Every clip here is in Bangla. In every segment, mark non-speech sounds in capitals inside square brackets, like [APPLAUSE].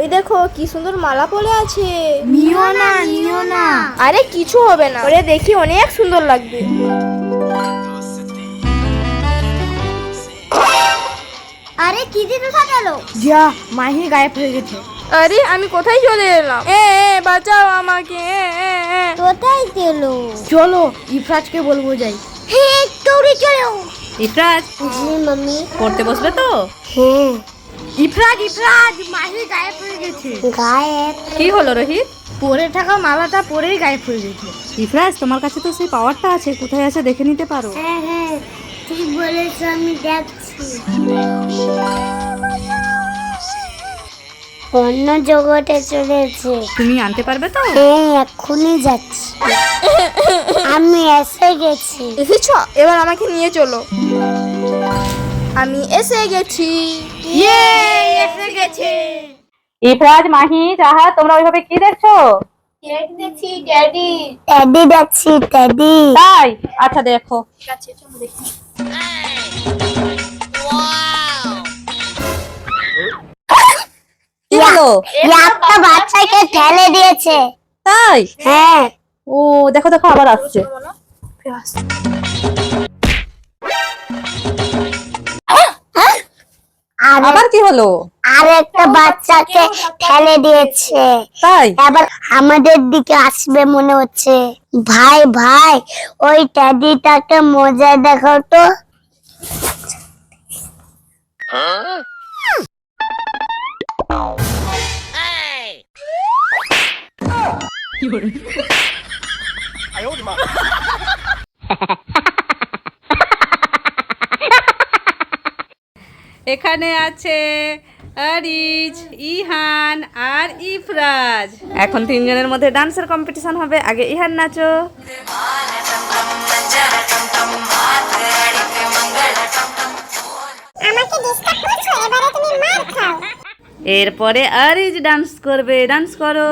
ওই দেখো কি সুন্দর মালা পরে আছে। নিও না নিও না। আরে কিছু হবে না। ওরে দেখি অনেক সুন্দর লাগবে। আরে কি দিতে থাকালো যা মাহি গায়েব হয়ে গেছে। আরে আমি কোথায় চলে এলাম? এ এ, বাঁচাও আমাকে এ, এ, এ। কোথায় গেল? চলো ইফরাজকে বলব যাই। হে দৌড়ে চলো ইফরাজ? জি মাম্মি। পড়তে বসবে তো? হ্যাঁ। ইফরাজ ইফরাজ মাহি গায়েব হয়ে গেছে। গায়েব কি হলো রোহিত? পরে থাকা মালাটা পরেই গায়েব হয়ে গেছে। ইফরাজ তোমার কাছে তো সেই পাওয়ারটা আছে কোথায় আছে দেখে নিতে পারো। হ্যাঁ হ্যাঁ ঠিক বলেছ আমি দেখছি। অন্য জগতে চলেছে। তুমি আনতে পারবে তো? হ্যাঁ এক্ষুনি যাচ্ছি। আমি এসে গেছি। এসেছ? এবার আমাকে নিয়ে চলো। আমি এসে গেছি। এসে গেছে ইফরাজ মাহি যাহা তোমরা ওইভাবে কি দেখছ? দেখছি ড্যাডি ট্যাডি যাচ্ছি ট্যাডি তাই? আচ্ছা দেখো। কি হলো? একটা বাচ্চাকে ঠেলে দিয়েছে। তাই? হ্যাঁ। ও দেখো দেখো আবার আসছে। আবার কি হলো? আর একটা বাচ্চাকে ঠেলে দিয়েছে। তাই? এবার আমাদের দিকে আসবে মনে হচ্ছে। ভাই ভাই ওই ট্যাডিটাকে মজা দেখাও তো। [LAUGHS] এখানে আছে আরিজ ইহান আর ইফরাজ। এখন তিনজনের মধ্যে ডান্সের কম্পিটিশন হবে। আগে ইহান নাচো। এরপরে আরিজ ডান্স করবে। ডান্স করো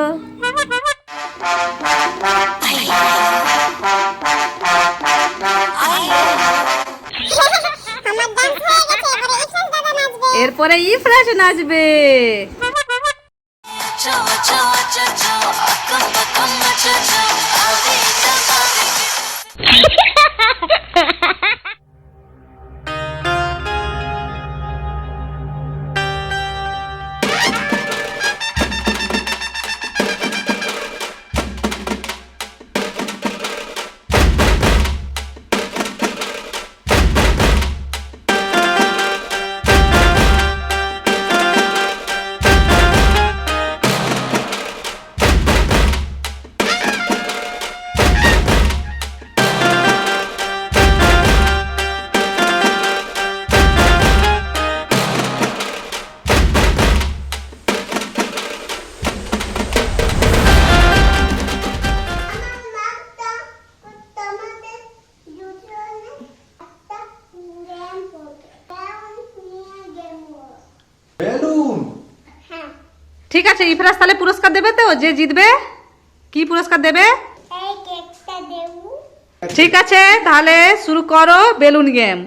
আমার ডান্স হয়ে গেছে এবারে ইফরাজ দাদা নাচবে Ha ha নাচবে। আছে, ইফরাজ তাহলে পুরস্কার দেবে তো? যে জিতবে, কি পুরস্কার দেবে? ঠিক আছে, তাহলে শুরু করো বেলুন গেম।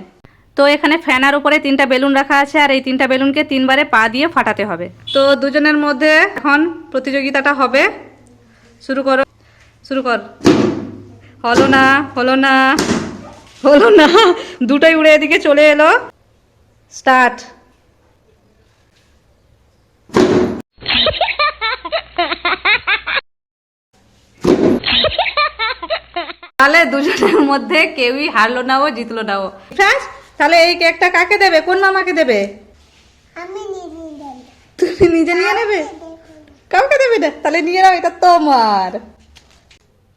তো এখানে ফ্যানার উপরে তিনটা বেলুন রাখা আছে, আর এই তিনটা বেলুনকে তিনবারে পা দিয়ে ফাটাতে হবে। তো দুজনের মধ্যে এখন প্রতিযোগিতাটা হবে। শুরু করো, শুরু কর। হলো না হলো না হলো না। দুটোই উড়ে এদিকে চলে এলো। স্টার্ট। তাহলে দুজনের মধ্যে কেউই হারলো না ও জিতলো না ও। ফ্রান্স তাহলে এই কেকটা কাকে দেবে? কোন মামাকে দেবে? আমি নিজে দেব। তুমি নিজে নিয়ে নেবে? কাউকে দেবে না। তাহলে নিয়ে নাও এটা তোমার।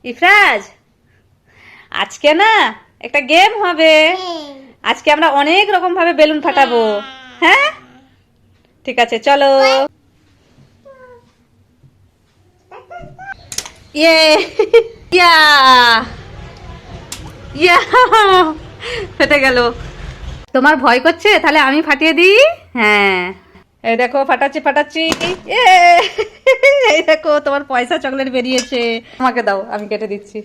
ইফরাজ আজকে না একটা গেম হবে। আজকে আমরা অনেক রকম ভাবে বেলুন ফাটাবো। হ্যাঁ। ঠিক আছে চলো। ইয়ে। ইয়া ফেটে গেল। তোমার ভয় করছে? তাহলে আমি ফাটিয়ে দিই? হ্যাঁ। এই দেখো ফাটাচ্ছি ফাটাচ্ছি। এই দেখো তোমার পয়সা চকলেট বেরিয়েছে। আমাকে দাও আমি কেটে দিচ্ছি।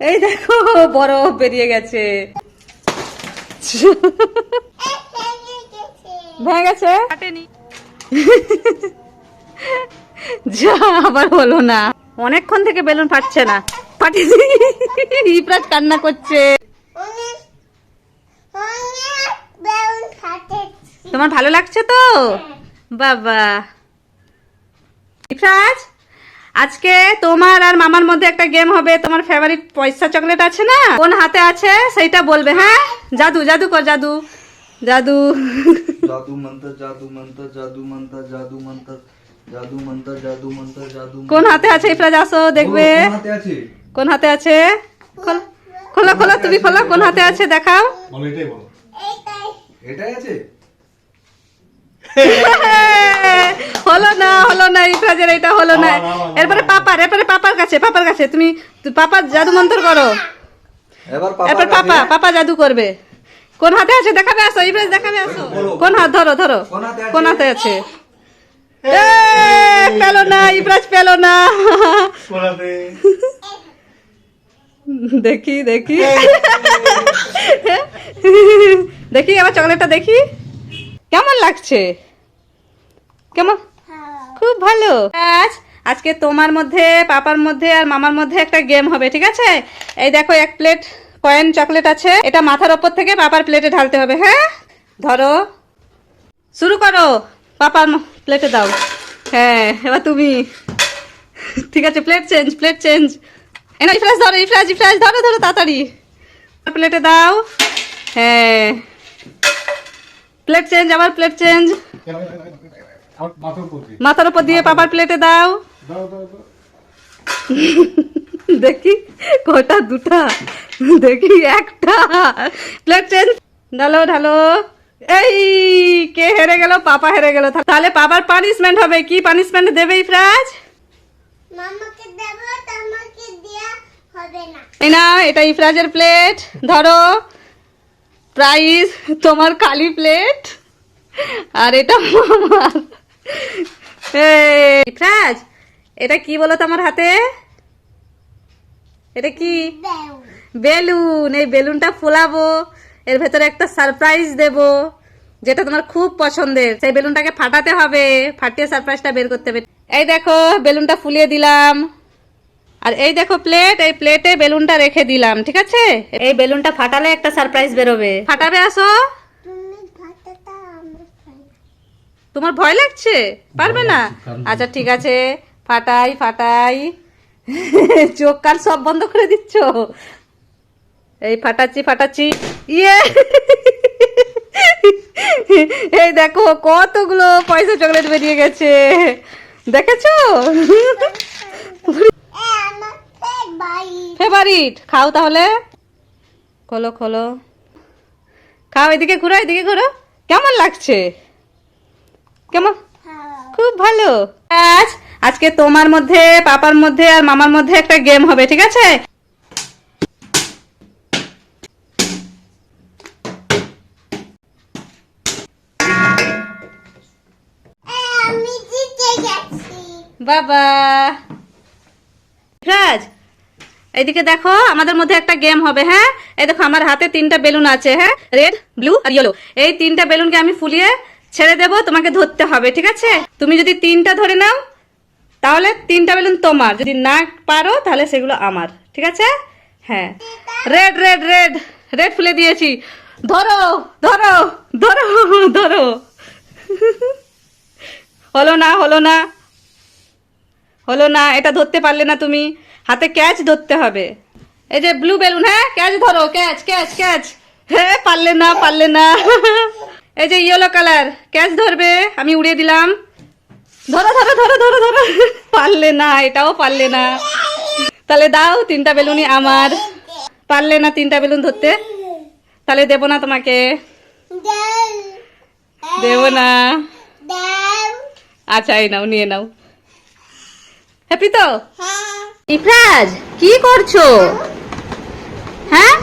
এই দেখো বরফ বেরিয়ে গেছে। ভেঙে গেছে ফাটেনি। যা আবার হলো না। অনেকক্ষণ থেকে বেলুন ফাটছে না। ফাটিয়ে ইপরাজ কান্না করছে। তোমার ভালো লাগছে তো? বাবা। ইফরাজ আজকে তোমার আর মামার মধ্যে একটা গেম হবে। তোমার ফেভারিট পয়সা চকলেট আছে না? কোন হাতে আছে সেইটা বলবে হ্যাঁ? জাদু জাদু কর, জাদু। জাদু। জাদু, মন্ত্র জাদু মন্ত্র জাদু মন্ত্র জাদু, মন্ত্র। জাদু মন্ত্র জাদু মন্ত্র জাদু কোন হাতে আছে ইফরাজ আসো দেখবে। কোন হাতে আছে? কোন হাতে আছে? খোলো খোলো তুমি খোলা কোন হাতে আছে দেখাও। বলো এটাই বলো। এটাই আছে? [LAUGHS] হলো না হলো না ইফরাজের এটা হলো না। এরপরে পাপার এরপরে পাপার কাছে পাপার কাছে তুমি পাপার জাদু মন্ত্র করো। এরপর পাপা পাপা জাদু করবে। কোন হাতে আছে? দেখাবে আসো ইফরাজ দেখাবে আসো। কোন হাত ধরো ধরো। কোন হাতে আছে? পেল না ইফরাজ পেল না দেখি দেখি। দেখি আবার চকলেটটা দেখি। কেমন লাগছে? কেমন? খুব ভালো। আজ আজকে তোমার মধ্যে পাপার মধ্যে আর মামার মধ্যে একটা গেম হবে ঠিক আছে? এই দেখো এক প্লেট কয়েন চকলেট আছে। এটা মাথার ওপর থেকে পাপার প্লেটে ঢালতে হবে হ্যাঁ? ধরো। শুরু করো পাপার প্লেটে দাও। হ্যাঁ এবার তুমি। ঠিক আছে প্লেট চেঞ্জ প্লেট চেঞ্জ এনা ইফরাজ ধরো ইফরাজ ইফরাজ ধরো ধরো, তাড়াতাড়ি। প্লেটে দাও। হ্যাঁ। প্লেট চেঞ্জ আবার প্লেট চেঞ্জ মাথার উপর দিয়ে পাপার প্লেটে দাও। দেখি কটা দুটা, দেখি, একটা। প্লেট চেঞ্জ ঢালো ঢালো। এই কে হেরে গেল? পাপা হেরে গেল। তাহলে পাপার পানিশমেন্ট হবে। কি পানিশমেন্ট দেবে ইফরাজ? মামাকে দেবো তোমাকে দেয়া হবে না। এই না এটা ইফরাজের প্লেট ধরো প্রাইস তোমার খালি প্লেট আর এটা মামার। এই, ইফরাজ এটা কি বলো তোমার হাতে? এটা কি? বেলুন। এই বেলুনটা ফোলাবো। এর ভেতরে একটা সারপ্রাইজ দেব যেটা তোমার খুব পছন্দের। সেই বেলুনটাকে ফাটাতে হবে ফাটিয়ে সারপ্রাইজটা বের করতে হবে। এই দেখো বেলুনটা ফুলিয়ে দিলাম। আর এই দেখো প্লেট এই প্লেটে বেলুনটা রেখে দিলাম ঠিক আছে? এই বেলুনটা ফাটালে একটা সারপ্রাইজ বেরোবে। ফাটাবে আসো। তোমার ভয় লাগছে? পারবে না? আচ্ছা ঠিক আছে। ফাটাই ফাটাই। চোখ কান সব বন্ধ করে দিচ্ছ? এই ফাটাচ্ছি ফাটাচ্ছি। ইয়ে! এই দেখো, কতগুলো পয়সা চকলেট বেরিয়ে গেছে। দেখেছ? ফেভারিট খাও তাহলে। খোলো খোলো। খাও, এদিকে ঘুরো এদিকে ঘুরো। কেমন লাগছে? কেমন? খুব ভালো। আজ, আজকে তোমার মধ্যে, পাপার মধ্যে আর মামার মধ্যে একটা গেম হবে, ঠিক আছে? বাবা। রাজ এইদিকে দেখো, আমাদের মধ্যে একটা গেম হবে হ্যাঁ? এই দেখো, আমার হাতে তিনটা বেলুন আছে হ্যাঁ? রেড ব্লু আর ইয়েলো এই তিনটা বেলুনকে আমি ফুলিয়ে ছেড়ে দেবো, তোমাকে ধরতে হবে, ঠিক আছে? তুমি যদি তিনটা ধরে নাও, তাহলে তিনটা বেলুন তোমার। যদি না পারো, তাহলে সেগুলো আমার, ঠিক আছে? হ্যাঁ। রেড রেড রেড রেড ফুলে দিয়েছি। ধরো ধরো ধরো ধরো। হলো না হলো না। হলো না এটা ধরতে পারলে না তুমি। হাতে ক্যাচ ধরতে হবে। এই যে ব্লু বেলুন হ্যাঁ ক্যাচ ধরো ক্যাচ ক্যাচ ক্যাচ। হ্যাঁ পারলে না পারলে না। এই যে ইয়েলো কালার ক্যাচ ধরবে আমি উড়িয়ে দিলাম। ধরো ধরো ধরো ধরো ধরো। পারলে না এটাও পারলে না। তাহলে দাও তিনটা বেলুনই আমার। পারলে না তিনটা বেলুন ধরতে? তাহলে দেবো না তোমাকে। দেবো না। আচ্ছা এই নাও নিয়ে নাও। হ্যাপি তো ইফরাজ কি করছ? হ্যাঁ?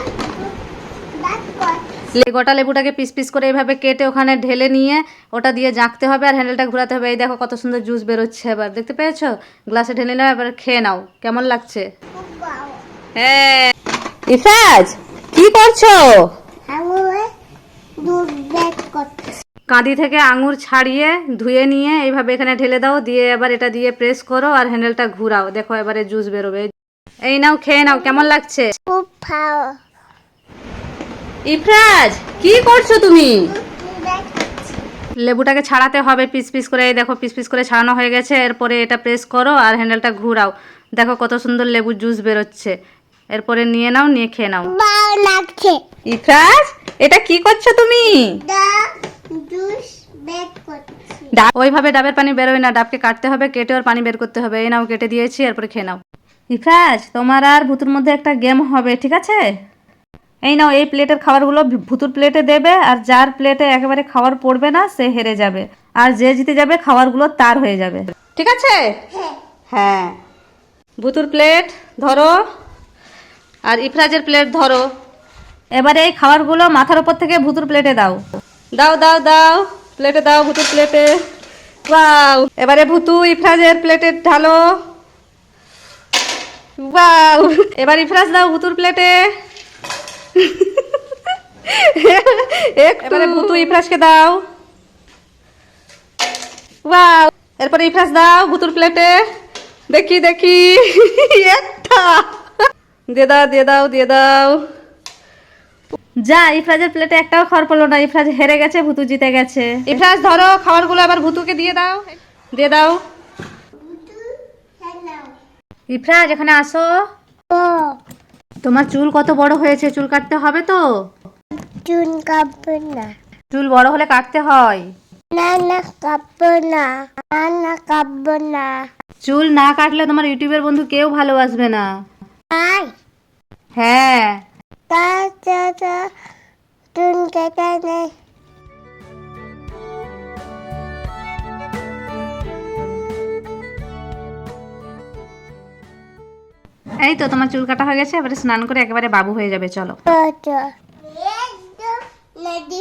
গোটা লেবুটাকে পিস পিস করে এইভাবে কেটে ওখানে ঢেলে নিয়ে ওটা দিয়ে জাঁকতে হবে আর হ্যান্ডেলটা ঘোরাতে হবে। এই দেখো কত সুন্দর জুস বেরোচ্ছে এবার। দেখতে পেয়েছ? গ্লাসে ঢেলে নাও, এবার খেয়ে নাও। কেমন লাগছে? হ্যাঁ। ইফরাজ কি করছ? কাঁদি থেকে আঙুর ছাড়িয়ে ধুয়ে নিয়ে এইভাবে এখানে ঢেলে দাও দিয়ে এবার এটা দিয়ে প্রেস করো আর হ্যান্ডেলটা ঘুরাও। দেখো এবারে জুস বেরোবে। এই নাও খেয়ে নাও কেমন লাগছে? খুব ভালো। ইফরাজ কি করছ তুমি? লেবুটাকে ছাড়াতে হবে পিস পিস করে এই দেখো পিস পিস করে ছাড়ানো হয়ে গেছে। এরপরে এটা প্রেস করো আর হ্যান্ডেলটা ঘুরাও। দেখো কত সুন্দর লেবুর জুস বেরোচ্ছে। এরপরে নিয়ে নাও নিয়ে খেয়ে নাও। ভালো লাগছে। ইফরাজ এটা কি করছ তুমি? ডাব ওইভাবে ডাবের পানি বেরোয় না ডাবকে কাটতে হবে কেটে ওর পানি বের করতে হবে। এই নাও কেটে দিয়েছি এরপরে খেয়ে নাও। ইফরাজ তোমার আর ভুতুর মধ্যে একটা গেম হবে ঠিক আছে? এই নাও এই প্লেটের খাবারগুলো ভি- ভুতুর প্লেটে দেবে আর যার প্লেটে একেবারে খাবার পড়বে না সে হেরে যাবে। আর যে জিতে যাবে খাবারগুলো তার হয়ে যাবে। ঠিক আছে? হ্যাঁ। ভুতুর প্লেট ধরো। আর ইফরাজের প্লেট ধরো। এবারে এই খাবারগুলো মাথার উপর থেকে ভুতুর প্লেটে দাও। দাও দাও দাও। প্লেটে দাও ভুতুর প্লেটে ওয়াও এবারে ভুতু ইফরাজের প্লেটে ঢালো। ওয়াও এবার ইফরাজ দাও ভুতুর প্লেটে এবারে ভুতু ইফরাজকে দাও। ওয়াও এরপরে ইফরাজ দাও ভুতুর প্লেটে দেখি দেখি। একটা। দিয়ে দাও দিয়ে দাও দিয়ে দাও। যা ইফরাজের প্লেটে একটাও খাবার পড়ল না ইফরাজ হেরে গেছে ভুতু জিতে গেছে। ইফরাজ ধরো খাবারগুলো আবার ভুতুকে দিয়ে দাও। দিয়ে দাও। ইফরাজ এখানে আসো। তোমার চুল কত বড় হয়েছে? চুল কাটতে হবে তো? চুল কাপড় না। চুল বড় হলে কাটতে হয়। না না কাপড় না। না না কাপড় না। চুল না কাটলে তোমার ইউটিউবের বন্ধু কেউ ভালোবাসবে না। হ্যাঁ। কেটে নেই এই তো তোমার চুল কাটা হয়ে গেছে এবারে স্নান করে একেবারে বাবু হয়ে যাবে চলো। একদম রেডি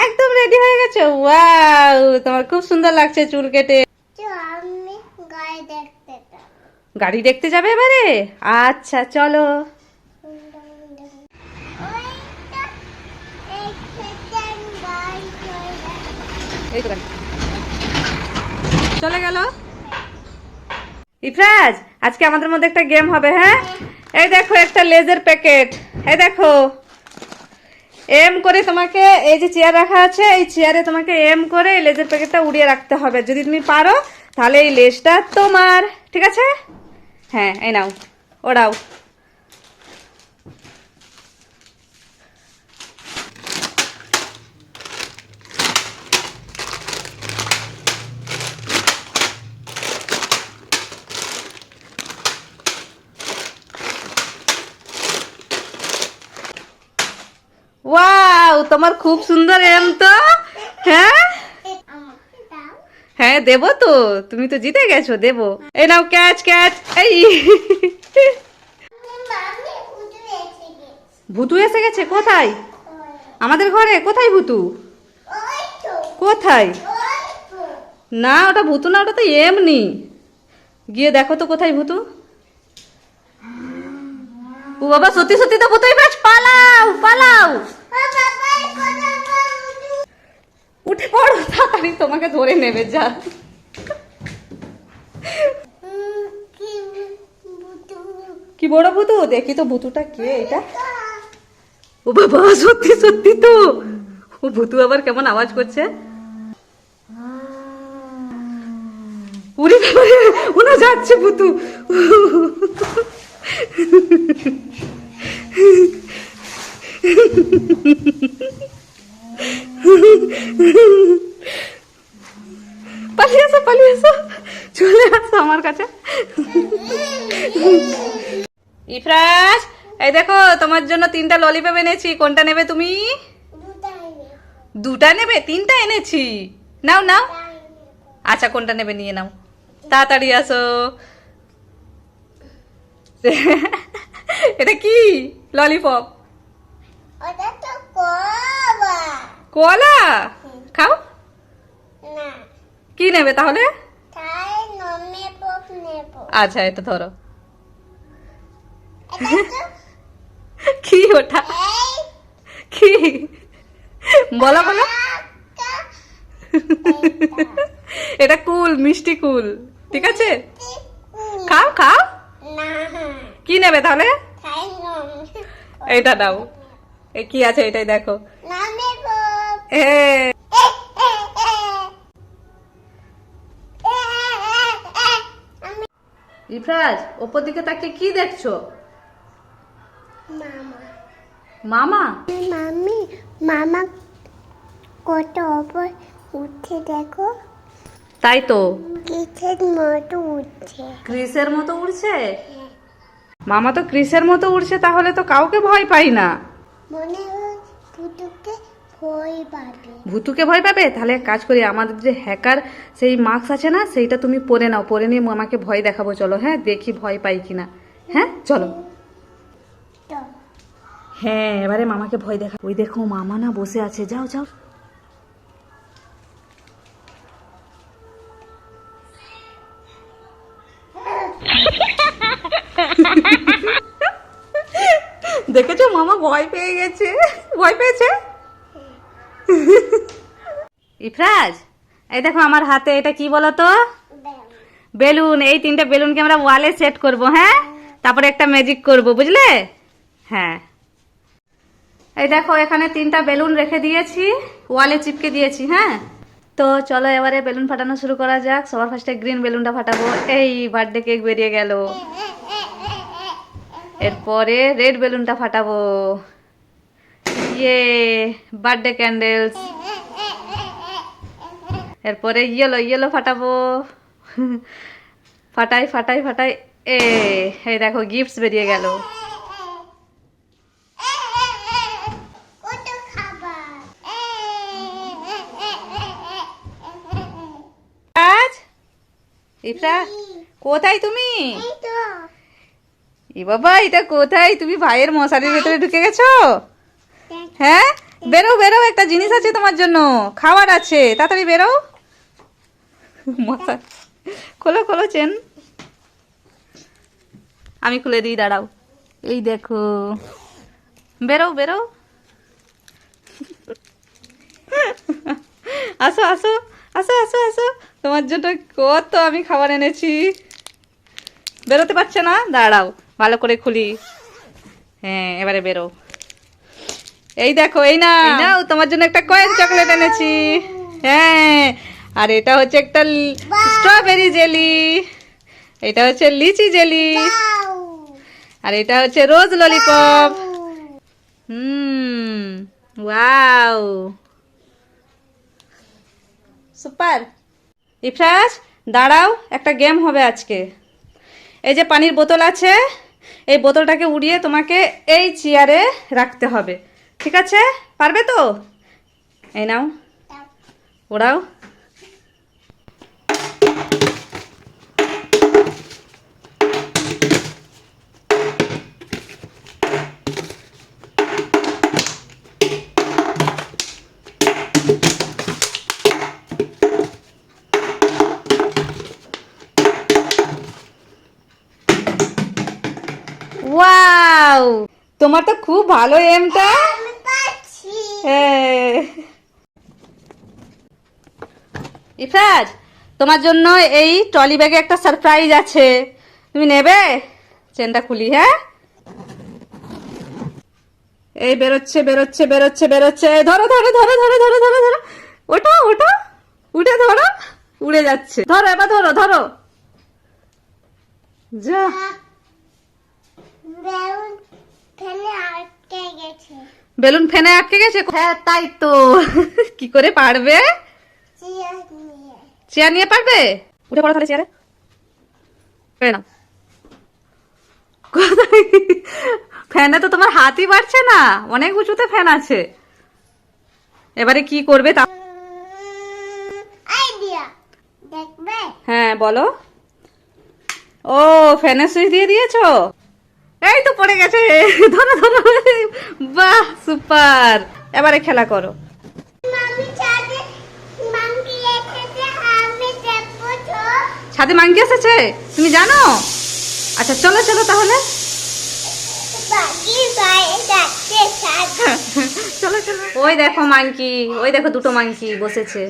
একদম রেডি হয়ে গেছে? ওয়াও তোমার খুব সুন্দর লাগছে চুল কেটে। আমি গায়ে চাই। গাড়ি দেখতে যাবে এবারে? আচ্ছা চলো। চলে গেল। ইফরাজ, আজকে আমাদের মধ্যে একটা গেম হবে হ্যাঁ? এই দেখো, একটা লেজের প্যাকেট এই দেখো। এম করে তোমাকে এই যে চেয়ার রাখা আছে, এই চেয়ারে তোমাকে এম করে এই লেজের প্যাকেটটা উড়িয়ে রাখতে হবে। যদি তুমি পারো, তাহলে এই লেজটা তোমার। ঠিক আছে? হ্যাঁ এই নাও ওড়াও ওয়াও তোমার খুব সুন্দর এম তো হ্যাঁ আমাকে দাও হ্যাঁ দেবো তো। তুমি তো জিতে গেছো, দেবো। এ নাও, ক্যাচ ক্যাচ। এই। ভুতু এসে গেছে, কোথায়? আমাদের ঘরে, কোথায় ভুতু? কোথায়? না, ওটা ভুতু না, ওটা তো এমনি। গিয়ে দেখো তো কোথায় ভুতু। ও বাবা, সত্যি সত্যি তো ব্যাচ পালাও পালাও বাবা বাই কথা বলু উঠে পড়ো, তাড়াতাড়ি তোমাকে ধরে নেবে, যা। কি বড় ভুতু? দেখি তো ভুতুটা কে এটা। ও বাবা, সত্যি সত্যি তো। ও ভুতু আবার কেমন আওয়াজ করছে? উড়ি যাচ্ছে ভুতু। [LAUGHS] পালিয়ে আসো পালিয়ে আসো। চলে আসো আমার কাছে। ইফরাজ, এই দেখো, তোমার জন্য তিনটা ললিপপ এনেছি। কোনটা নেবে তুমি? দুটা নেবে? তিনটা এনেছি। নাও নাও। আচ্ছা কোনটা নেবে নিয়ে নাও। তাড়াতাড়ি আসো। এটা কি? ললিপপ কলা? খাও। না। কি নেবে তাহলে? তাই নমে পপ নেব। আচ্ছা এটা ধরো। [LAUGHS] কি ওটা? কি? বলো বলো। [LAUGHS] এটা কুল মিষ্টি কুল। ঠিক আছে? খাও খাও। কি নেবে তাহলে? এটা দাও। কি আছে এটাই দেখো। ইফরাজ ওপর দিকে তাকে কি দেখছ? মামা। মামা? মামি কত ওপর উঠে দেখো। তাই তো। কিসের মতো উঠছে? ক্রিসের মতো উড়ছে? মামা তো ক্রিসের মতো উড়ছে তাহলে তো কাউকে ভয় পাই না। মনে ভুতুকে ভয় পাবে? তাহলে এক কাজ করি আমাদের যে হ্যাকার সেই মাস্ক আছে না সেইটা তুমি পরে নাও পরে নিয়ে আমাকে ভয় দেখাবো চলো হ্যাঁ দেখি ভয় পাই কিনা। হ্যাঁ চলো। হ্যাঁ এবারে মামাকে ভয় দেখা ওই দেখো মামা না বসে আছে যাও যাও। [LAUGHS] দেখেছ মামা ভয় পেয়ে গেছে? ভয় পেয়েছে? ইফরাজ, এই দেখো আমার হাতে, এটা কি বলো তো বেলুন, এই তিনটে বেলুনকে আমরা ওয়ালে সেট করব হ্যাঁ? তারপরে একটা ম্যাজিক করব, বুঝলে? হ্যাঁ। এই দেখো, এখানে তিনটা বেলুন রেখে দিয়েছি, ওয়ালে চিপকে দিয়েছি হ্যাঁ? তো চলো এবারে বেলুন ফাটানো শুরু করা যাক। সবার ফার্স্টে গ্রিন বেলুনটা ফাটাবো। এই বার্থডে কেক বেরিয়ে গেল। এরপরে রেড বেলুনটা ফাটাবো। ইয়ে বার্থডে ক্যান্ডেলস এরপরে ইয়েলো ইয়েলো ফাটাবো। ফাটাই ফাটাই ফাটাই। এ এই দেখো গিফটস বেরিয়ে গেল। আজ ইফরা কোথায় তুমি? ই বাবা এটা কোথায়? তুমি ভাইয়ের মশারির ভেতরে ঢুকে গেছো? হ্যাঁ? বেরো বেরো, একটা জিনিস আছে তোমার জন্য। খাবার আছে। তাড়াতাড়ি বেরো। মশা খোলো খোলো, চেন। আমি খুলে দিই, দাঁড়াও। এই দেখো। বেরো বেরো। আসো আসো আসো আসো আসো। তোমার জন্য কত আমি খাবার এনেছি। বেরোতে পারছে না? দাঁড়াও, ভালো করে খুলি। হ্যাঁ এবারে বেরো। এই দেখো এই না এই নাও তোমার জন্য একটা কয়েন চকলেট এনেছি। হ্যাঁ আর এটা হচ্ছে একটা স্ট্রবেরি জেলি এটা হচ্ছে লিচি জেলি আর এটা হচ্ছে রোজ ললিপপ হুম ওয়াও সুপার ইফরাজ দাঁড়াও একটা গেম হবে আজকে। এই যে পানির বোতল আছে এই বোতলটাকে উড়িয়ে তোমাকে এই চেয়ারে রাখতে হবে। ঠিক আছে? পারবে তো? এই নাও। ওড়াও। তোমার তো খুব ভালো এমটা। ইফরাজ, তোমার জন্য এই ট্রলি ব্যাগে একটা সারপ্রাইজ আছে। তুমি নেবে? চেনটা খুলি হ্যাঁ? এই বেরোচ্ছে বেরোচ্ছে বেরোচ্ছে বেরোচ্ছে। ধরো ধরো ধরো ধরো ধরো ধরো ধরো। ওটা ওটা উঠে ধরো, উড়ে যাচ্ছে। ধরো, এবার ধরো ধরো। যা। বেলুন ফেলে আটকে গেছে ফেনে আটকে গেছে? হ্যাঁ তাই তো। কি করে পারবে? চেয়ার নিয়ে পারবে? উঠে পড়ো তাহলে চেয়ারে। পেরে নাও। ফ্যানে তো তোমার হাতই বাড়ছে না। অনেক উঁচুতে ফ্যান আছে। এবারে কি করবে তা হ্যাঁ বলো। ও ফ্যানের সুইচ দিয়ে দিয়েছ? এই তো পড়ে গেছে। ধরো ধরো। বাহ সুপার এবারে খেলা করো। ছাদে মাংকি এসেছে? মাঙ্কি তুমি জানো? আচ্ছা চলো চলো তাহলে। ওই দেখো মাঙ্কি ওই দেখো দুটো মাঙ্কি বসেছে।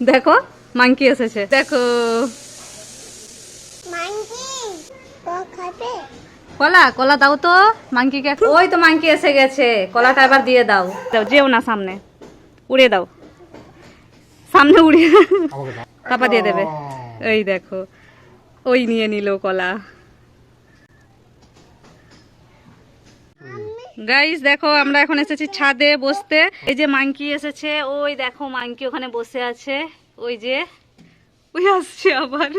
দেখো মাংকি এসেছে। দেখো মাংকি ও খাবে কলা কলা দাও তো মাংকিকে ওই তো মাংকি এসে গেছে। কলাটা এবার দিয়ে দাও। দাও যেও না সামনে। উড়িয়ে দাও। সামনে উড়িয়ে পাপা দিয়ে দেবে। এই দেখো ওই নিয়ে নিল কলা। গাইস দেখো আমরা এখন এসেছি ছাদে বসতে। এই যে মাংকি এসেছে ওই দেখো মাংকি ওখানে বসে আছে। ওই যে ওই আসছে আবার।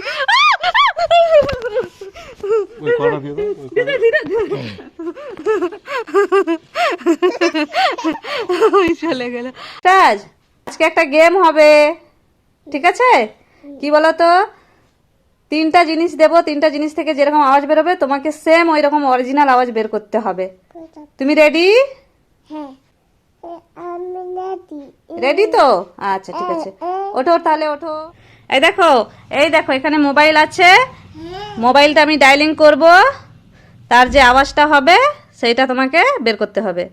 ধীরে ধীরে ধীরে ওই চলে গেল। রাজ আজকে একটা গেম হবে। ঠিক আছে? কি বলো তো তিনটা জিনিস দেব তিনটা জিনিস থেকে যেরকম আওয়াজ বেরোবে তোমাকে সেম ওই রকম অরিজিনাল আওয়াজ বের করতে হবে। তুমি রেডি হ্যাঁ। রেডি রেডি তো? আচ্ছা ঠিক আছে। ওঠো তাহলে ওঠো। এই দেখো এই দেখো এখানে মোবাইল আছে। মোবাইলটা আমি ডায়ালিং করব, তার যে আওয়াজটা হবে, সেইটা তোমাকে বের করতে হবে।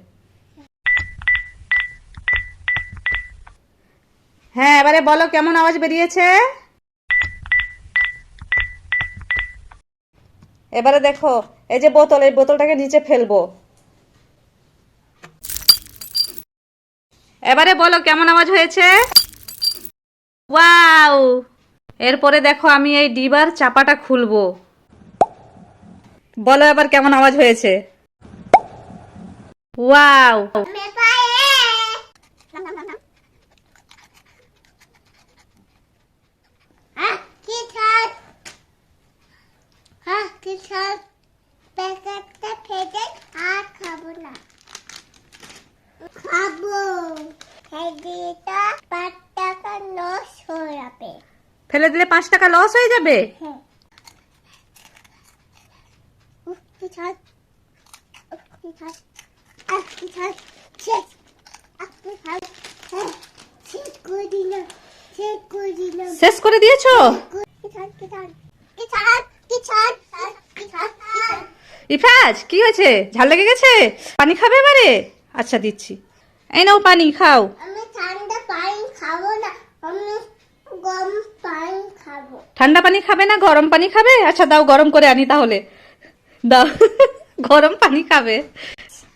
হ্যাঁ এবারে বলো কেমন আওয়াজ বেরিয়েছে? এবারে দেখো, এই যে বোতল, এই বোতলটাকে নিচে ফেলব। এবারে বলো কেমন আওয়াজ হয়েছে? এরপরে দেখো আমি এই ডিবার চাপাটা খুলবো। বলো এবার কেমন আওয়াজ হয়েছে? ওয়াও! খাব পাঁচ টাকা লস হয়ে যাবে। ফেলে দিলে পাঁচ টাকা লস হয়ে যাবে? হ্যাঁ। শেষ। হ্যাঁ করে দিয়েছ? ইফাজ কি হয়েছে? ঝাল লেগে গেছে? পানি খাবে এবারে? আচ্ছা দিচ্ছি। এই নাও পানি খাও। আমি ঠান্ডা পানি খাব না। আমি খাব ঠান্ডা পানি খাবে না? গরম পানি খাবে? আচ্ছা দাও গরম করে আনি তাহলে। দাও। [LAUGHS] গরম পানি খাবে।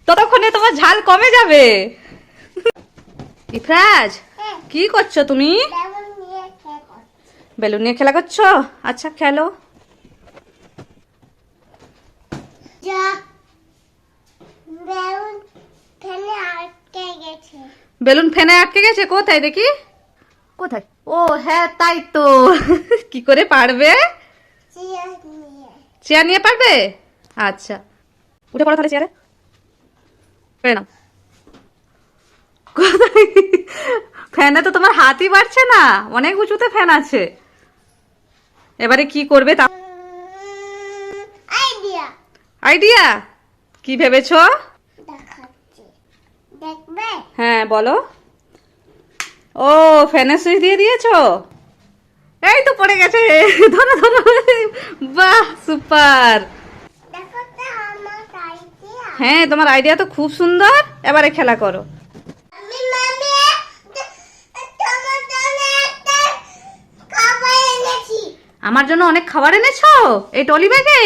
ততক্ষণে তোমার ঝাল কমে যাবে। ইফরাজ হ্যাঁ। কি করছ তুমি? বেলুন নিয়ে খেলা করছ? আচ্ছা খেলো। বেলুন ফেনে আটকে গেছে? কোথায় দেখি? কোথায়? ও হ্যাঁ তাই তো। [LAUGHS] কি করে পারবে? চেয়ার নিয়ে। পারবে? আচ্ছা। উঠে পড়ো তাহলে চেয়ারে নাও। [LAUGHS] ফ্যানে তো তোমার হাতই বাড়ছে না। অনেক উঁচুতে ফ্যান আছে। এবারে কি করবে তা আইডিয়া কি ভেবেছো? হ্যাঁ বলো। ও ফ্যানের সুইচ দিয়ে দিয়েছ? এই তো পড়ে গেছে। ধরো ধরো। বাহ সুপার হ্যাঁ তোমার আইডিয়া তো খুব সুন্দর। এবারে খেলা করো। এনেছি। আমার জন্য অনেক খাবার এনেছো? এই টলি ব্যাগে?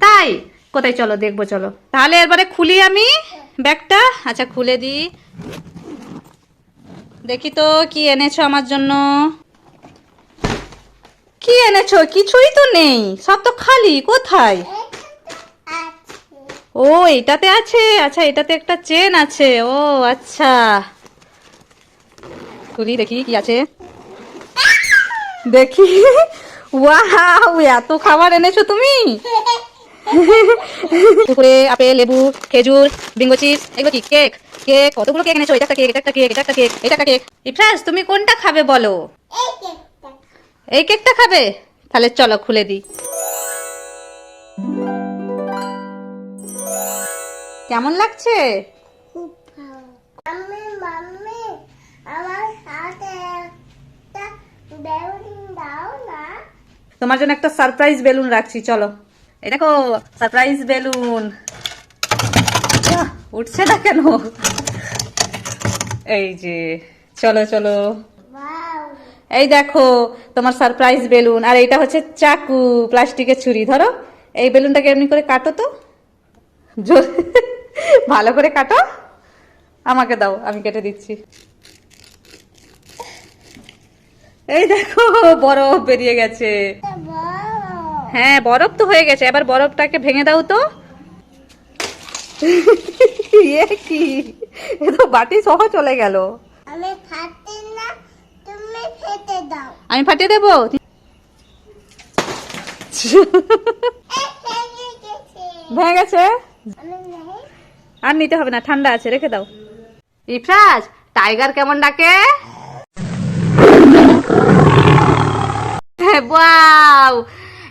তাই? কোথায়? চলো দেখব চলো। তাহলে এবারে খুলি আমি ব্যাগটা। আচ্ছা খুলে দিই। দেখি তো কি এনেছো আমার জন্য? কি এনেছো? কিছুই তো নেই। সব তো খালি কোথায়? ও এটাতে আছে। আচ্ছা এটাতে একটা চেন আছে। ও আচ্ছা। খুলি দেখি কি আছে। দেখি। ওয়াও এত খাবার এনেছো তুমি? [LAUGHS] আপেল লেবু খেজুর বিঙ্গো চিপস এগুলো কি কেক? কেক কতগুলো কেক এনেছো? এটা একটা কেক এটা একটা কেক এটা একটা কেক এটা একটা কেক ইফরাজ, তুমি কোনটা খাবে বলো? এই কেকটা খাবে? তাহলে চলো খুলে দিই। কেমন লাগছে? তোমার জন্য একটা সারপ্রাইজ বেলুন রাখছি, চলো। এই দেখো সারপ্রাইজ বেলুন উঠছে না কেন? এই যে চলো চলো। এই দেখো তোমার সারপ্রাইজ বেলুন আর এইটা হচ্ছে চাকু প্লাস্টিকের ছুরি। ধরো এই বেলুনটাকে এমনি করে কাটো তো। ভালো করে কাটো। আমাকে দাও আমি কেটে দিচ্ছি। এই দেখো বরফ বেরিয়ে গেছে। হ্যাঁ বরফ তো হয়ে গেছে। এবার বরফটাকে ভেঙে দাও তো। [LAUGHS] এ কি? এ তো বাটি সহ চলে গেল। আমি ফাটি না তুমি ফেটে দাও। আমি ফাটিয়ে দেবো? ভেঙে গেছে। আর নিতে হবে না ঠান্ডা আছে রেখে দাও। ইফরাজ টাইগার কেমন ডাকে? ওয়াও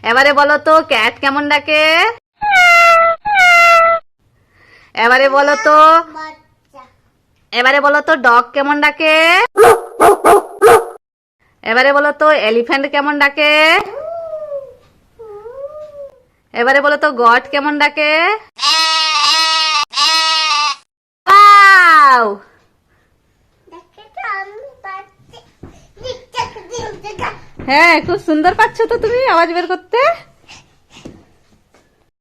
এবারে বলো তো ক্যাট কেমন ডাকে? এবারে বলো তো। এবারে বলো তো ডগ কেমন ডাকে? এবারে বলো তো এলিফ্যান্ট কেমন ডাকে? এবারে বলো তো গড কেমন ডাকে? হ্যাঁ খুব সুন্দর পাচ্ছ তো তুমি আওয়াজ বের করতে।